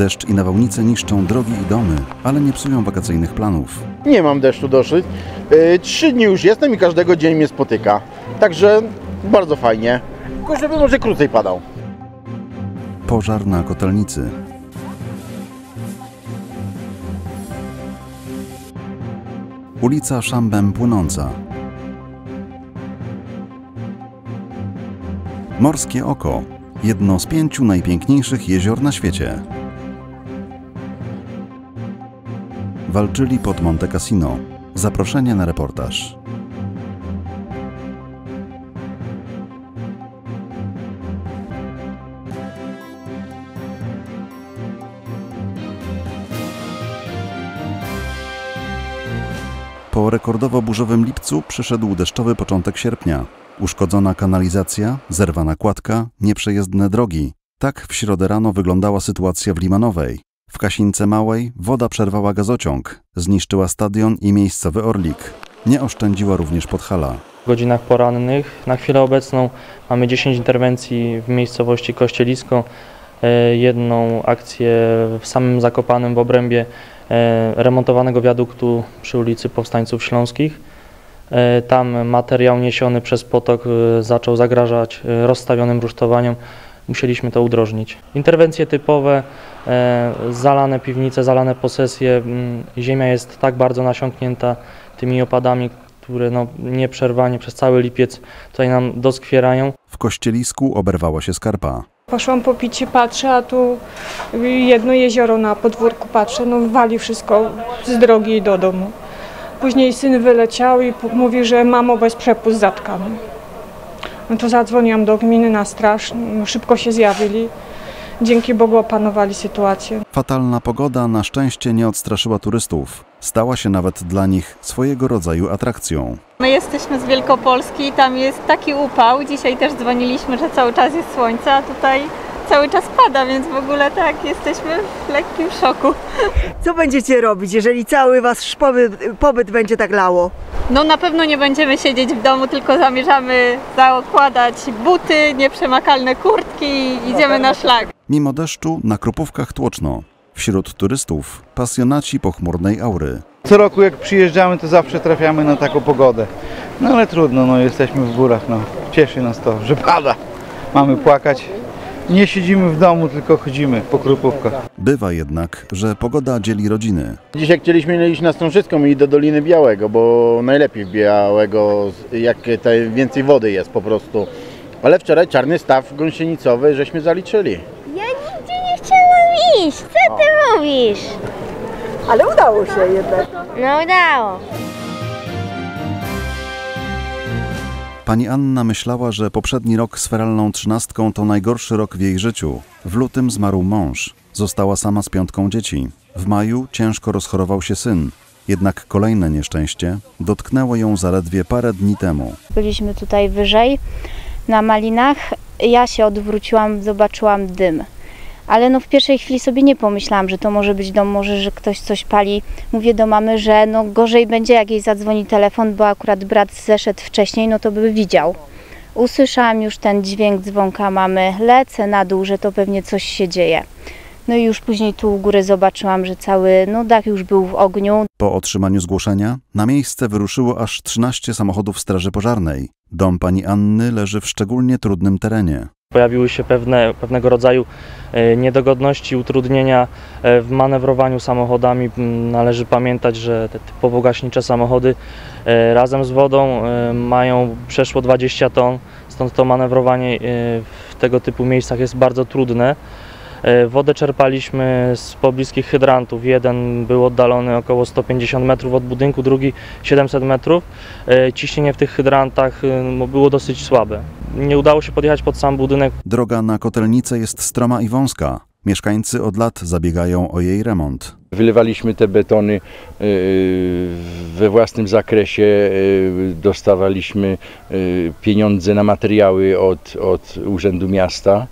Deszcz i nawałnice niszczą drogi i domy, ale nie psują wakacyjnych planów. Nie mam deszczu dosyć. Yy, Trzy dni już jestem i każdego dzień mnie spotyka. Także bardzo fajnie. Tylko żeby może krócej padał. Pożar na kotelnicy. Ulica Szambem Płynąca. Morskie Oko. Jedno z pięciu najpiękniejszych jezior na świecie. Walczyli pod Monte Cassino. Zaproszenie na reportaż. Po rekordowo burzowym lipcu przyszedł deszczowy początek sierpnia. Uszkodzona kanalizacja, zerwana kładka, nieprzejezdne drogi. Tak w środę rano wyglądała sytuacja w Limanowej. W Kasince Małej woda przerwała gazociąg, zniszczyła stadion i miejscowy Orlik. Nie oszczędziła również Podhala. W godzinach porannych na chwilę obecną mamy 10 interwencji w miejscowości Kościelisko, e, jedną akcję w samym Zakopanem w obrębie e, remontowanego wiaduktu przy ulicy Powstańców Śląskich. E, Tam materiał niesiony przez potok zaczął zagrażać rozstawionym rusztowaniom. Musieliśmy to udrożnić. Interwencje typowe, e, zalane piwnice, zalane posesje. Ziemia jest tak bardzo nasiąknięta tymi opadami, które no, nieprzerwanie przez cały lipiec tutaj nam doskwierają. W Kościelisku oberwała się skarpa. Poszłam po picie, patrzę, a tu jedno jezioro na podwórku patrzę, no wali wszystko z drogi do domu. Później syn wyleciał i mówi, że mamo bez przepust zatkany. No to zadzwoniłam do gminy na straż, no szybko się zjawili. Dzięki Bogu opanowali sytuację. Fatalna pogoda na szczęście nie odstraszyła turystów. Stała się nawet dla nich swojego rodzaju atrakcją. My jesteśmy z Wielkopolski i tam jest taki upał. Dzisiaj też dzwoniliśmy, że cały czas jest słońce, a tutaj cały czas pada, więc w ogóle tak, jesteśmy w lekkim szoku. Co będziecie robić, jeżeli cały wasz pobyt, pobyt będzie tak lało? No na pewno nie będziemy siedzieć w domu, tylko zamierzamy zakładać buty, nieprzemakalne kurtki i idziemy na szlak. Mimo deszczu na Kropówkach tłoczno. Wśród turystów pasjonaci pochmurnej aury. Co roku jak przyjeżdżamy, to zawsze trafiamy na taką pogodę. No ale trudno, no jesteśmy w górach, no. Cieszy nas to, że pada. Mamy płakać. Nie siedzimy w domu, tylko chodzimy po krupówkach. Bywa jednak, że pogoda dzieli rodziny. Dzisiaj chcieliśmy iść na Strążyską i do Doliny Białego, bo najlepiej Białego, jak więcej wody jest po prostu. Ale wczoraj czarny staw gąsienicowy żeśmy zaliczyli. Ja nigdzie nie chciałam iść. Co ty mówisz? Ale udało się jednak. No udało. Pani Anna myślała, że poprzedni rok z feralną trzynastką to najgorszy rok w jej życiu. W lutym zmarł mąż. Została sama z piątką dzieci. W maju ciężko rozchorował się syn. Jednak kolejne nieszczęście dotknęło ją zaledwie parę dni temu. Byliśmy tutaj wyżej na malinach. Ja się odwróciłam, zobaczyłam dym. Ale no w pierwszej chwili sobie nie pomyślałam, że to może być dom, może, że ktoś coś pali. Mówię do mamy, że no gorzej będzie, jak jej zadzwoni telefon, bo akurat brat zeszedł wcześniej, no to by widział. Usłyszałam już ten dźwięk dzwonka mamy, lecę na dół, że to pewnie coś się dzieje. No i już później tu u góry zobaczyłam, że cały no, dach już był w ogniu. Po otrzymaniu zgłoszenia na miejsce wyruszyło aż 13 samochodów Straży Pożarnej. Dom pani Anny leży w szczególnie trudnym terenie. Pojawiły się pewne, pewnego rodzaju e, niedogodności, utrudnienia e, w manewrowaniu samochodami. Należy pamiętać, że te typowo gaśnicze samochody e, razem z wodą mają przeszło 20 ton, stąd to manewrowanie w tego typu miejscach jest bardzo trudne. Wodę czerpaliśmy z pobliskich hydrantów. Jeden był oddalony około 150 metrów od budynku, drugi 700 metrów. Ciśnienie w tych hydrantach było dosyć słabe. Nie udało się podjechać pod sam budynek. Droga na kotelnicę jest stroma i wąska. Mieszkańcy od lat zabiegają o jej remont. Wylewaliśmy te betony yy, we własnym zakresie, yy, dostawaliśmy pieniądze na materiały od, od Urzędu Miasta.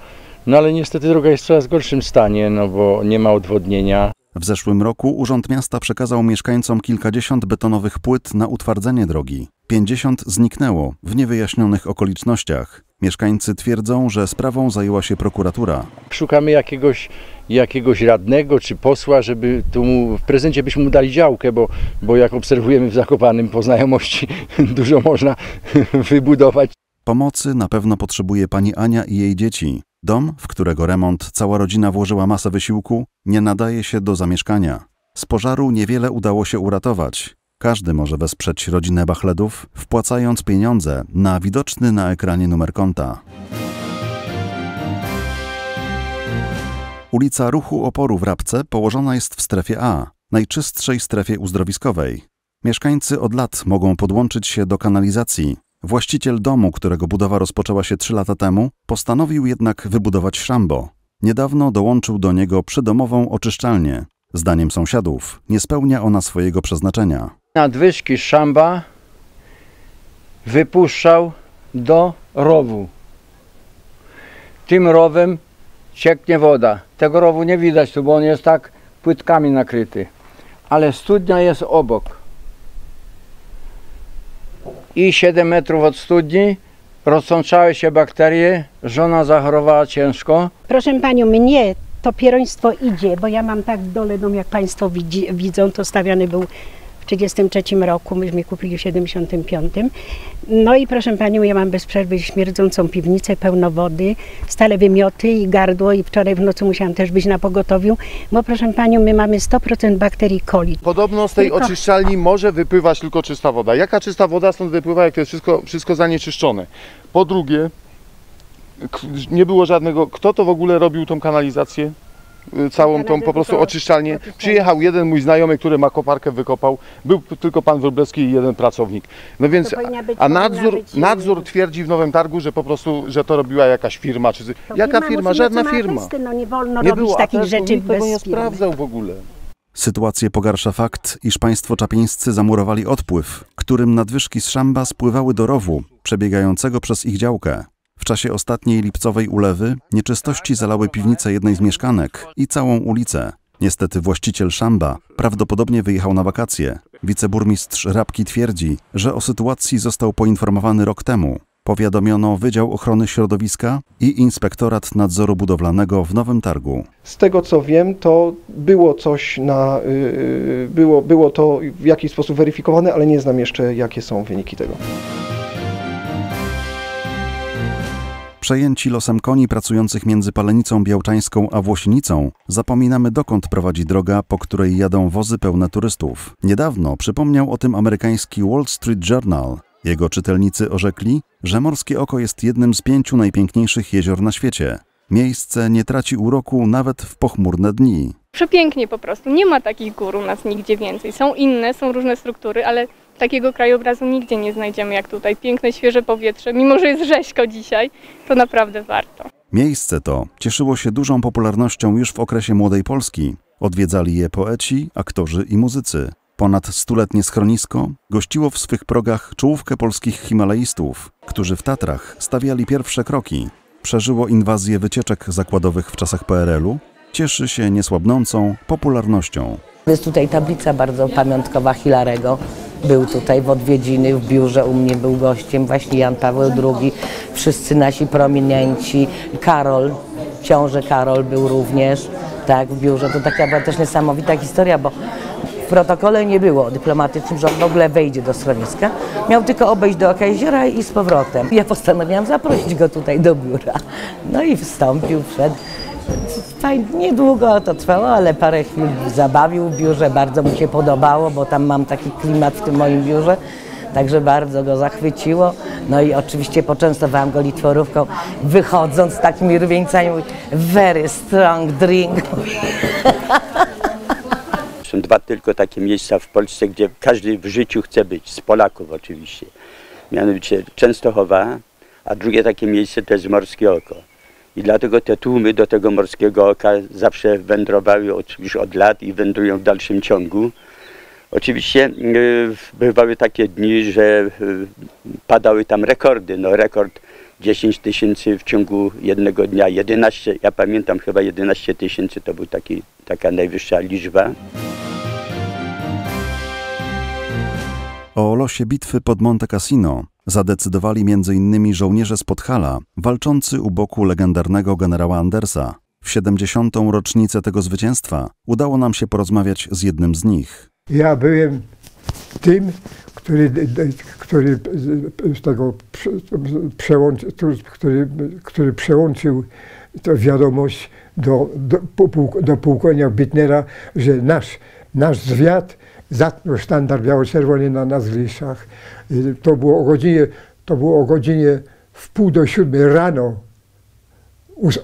No ale niestety droga jest w coraz gorszym stanie, no bo nie ma odwodnienia. W zeszłym roku Urząd Miasta przekazał mieszkańcom kilkadziesiąt betonowych płyt na utwardzenie drogi. 50 zniknęło w niewyjaśnionych okolicznościach. Mieszkańcy twierdzą, że sprawą zajęła się prokuratura. Szukamy jakiegoś, jakiegoś radnego czy posła, żeby tu mu, w prezencie byśmy mu dali działkę, bo, bo jak obserwujemy w Zakopanym po znajomości, dużo można wybudować. Pomocy na pewno potrzebuje pani Ania i jej dzieci. Dom, w którego remont cała rodzina włożyła masę wysiłku, nie nadaje się do zamieszkania. Z pożaru niewiele udało się uratować. Każdy może wesprzeć rodzinę Bachledów, wpłacając pieniądze na widoczny na ekranie numer konta. Ulica Ruchu Oporu w Rabce położona jest w strefie A, najczystszej strefie uzdrowiskowej. Mieszkańcy od lat mogą podłączyć się do kanalizacji. Właściciel domu, którego budowa rozpoczęła się 3 lata temu, postanowił jednak wybudować szambo. Niedawno dołączył do niego przydomową oczyszczalnię. Zdaniem sąsiadów nie spełnia ona swojego przeznaczenia. Nadwyżki szamba wypuszczał do rowu. Tym rowem cieknie woda. Tego rowu nie widać tu, bo on jest tak płytkami nakryty. Ale studnia jest obok. I 7 metrów od studni rozsączały się bakterie. Żona zachorowała ciężko. Proszę Panią, mnie to pieroństwo idzie, bo ja mam tak dole dom, jak Państwo widzi, widzą, to stawiany był 1933 roku, myśmy kupili w 75. No i proszę Panią, ja mam bez przerwy śmierdzącą piwnicę, pełno wody, stale wymioty i gardło i wczoraj w nocy musiałam też być na pogotowiu, bo proszę Panią, my mamy 100% bakterii coli. Podobno z tej Tylko- oczyszczalni może wypływać tylko czysta woda. Jaka czysta woda stąd wypływa, jak to jest wszystko, wszystko zanieczyszczone? Po drugie, nie było żadnego. Kto to w ogóle robił tą kanalizację? Y, Całą tą po prostu oczyszczalnię. Przyjechał jeden mój znajomy, który ma koparkę wykopał. Był tylko pan Wróblewski i jeden pracownik. No więc, a nadzór, nadzór twierdzi w Nowym Targu, że po prostu, że to robiła jakaś firma. Czy, jaka firma? Żadna firma. No nie wolno Nie robić było, takich rzeczy tego nie bez firmy. sprawdzał w ogóle. Sytuację pogarsza fakt, iż państwo czapieńscy zamurowali odpływ, którym nadwyżki z szamba spływały do rowu, przebiegającego przez ich działkę. W czasie ostatniej lipcowej ulewy nieczystości zalały piwnicę jednej z mieszkanek i całą ulicę. Niestety właściciel szamba prawdopodobnie wyjechał na wakacje. Wiceburmistrz Rabki twierdzi, że o sytuacji został poinformowany rok temu. Powiadomiono Wydział Ochrony Środowiska i Inspektorat Nadzoru Budowlanego w Nowym Targu. Z tego co wiem, to było coś na, yy, było, było to w jakiś sposób weryfikowane, ale nie znam jeszcze jakie są wyniki tego. Przejęci losem koni pracujących między Palenicą Białczańską a Włosinicą, zapominamy dokąd prowadzi droga, po której jadą wozy pełne turystów. Niedawno przypomniał o tym amerykański Wall Street Journal. Jego czytelnicy orzekli, że Morskie Oko jest jednym z pięciu najpiękniejszych jezior na świecie. Miejsce nie traci uroku nawet w pochmurne dni. Przepięknie po prostu. Nie ma takich gór u nas nigdzie więcej. Są inne, są różne struktury, ale takiego krajobrazu nigdzie nie znajdziemy jak tutaj. Piękne, świeże powietrze. Mimo, że jest rzeźko dzisiaj, to naprawdę warto. Miejsce to cieszyło się dużą popularnością już w okresie Młodej Polski. Odwiedzali je poeci, aktorzy i muzycy. Ponad stuletnie schronisko gościło w swych progach czołówkę polskich himalaistów, którzy w Tatrach stawiali pierwsze kroki. Przeżyło inwazję wycieczek zakładowych w czasach PRL-u, cieszy się niesłabnącą popularnością. Jest tutaj tablica bardzo pamiątkowa Hilarego. Był tutaj w odwiedziny, w biurze u mnie był gościem, właśnie Jan Paweł II, wszyscy nasi prominenci, Karol, książę Karol był również, tak, w biurze. To taka była też niesamowita historia, bo w protokole nie było dyplomatycznym, że on w ogóle wejdzie do schroniska. Miał tylko obejść dookoła jeziora i z powrotem. Ja postanowiłam zaprosić go tutaj do biura. No i wstąpił, wszedł. Niedługo to trwało, ale parę chwil zabawił w biurze, bardzo mu się podobało, bo tam mam taki klimat w tym moim biurze, także bardzo go zachwyciło. No i oczywiście poczęstowałam go litworówką, wychodząc z takimi rumieńcami, mówi, very strong drink. Są dwa tylko takie miejsca w Polsce, gdzie każdy w życiu chce być, z Polaków oczywiście. Mianowicie Częstochowa, a drugie takie miejsce to jest Morskie Oko. I dlatego te tłumy do tego Morskiego Oka zawsze wędrowały już od lat i wędrują w dalszym ciągu. Oczywiście y, bywały takie dni, że y, padały tam rekordy. No rekord 10 tysięcy w ciągu jednego dnia, 11, ja pamiętam chyba 11 tysięcy to był taki, taka najwyższa liczba. O losie bitwy pod Monte Cassino zadecydowali m.in. żołnierze z Podhala, walczący u boku legendarnego generała Andersa. W 70. rocznicę tego zwycięstwa udało nam się porozmawiać z jednym z nich. Ja byłem tym, który, który tego przełącz, który, który przełączył tę wiadomość do, do, do pułkownika Bitnera, że nasz, nasz zwiat zatknął sztandar biało-czerwony na nazwiskach. To było o godzinie, to było o godzinie w pół do siódmej rano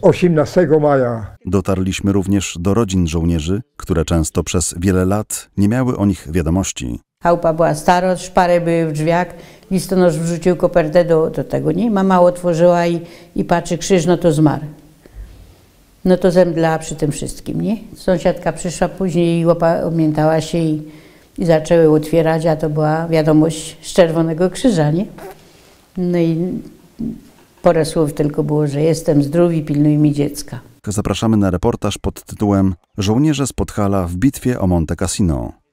18 maja. Dotarliśmy również do rodzin żołnierzy, które często przez wiele lat nie miały o nich wiadomości. Chałupa była stara, szpary były w drzwiach, listonosz wrzucił kopertę do, do tego, nie? Mama otworzyła i, i patrzy, krzyż, no to zmarł. No to zemdlała przy tym wszystkim, nie? Sąsiadka przyszła później i omiętała się i, i zaczęły otwierać, a to była wiadomość z Czerwonego Krzyża, nie? No i parę słów tylko było, że jestem zdrowy, pilnuj mi dziecka. Zapraszamy na reportaż pod tytułem Żołnierze z Podhala w bitwie o Monte Cassino.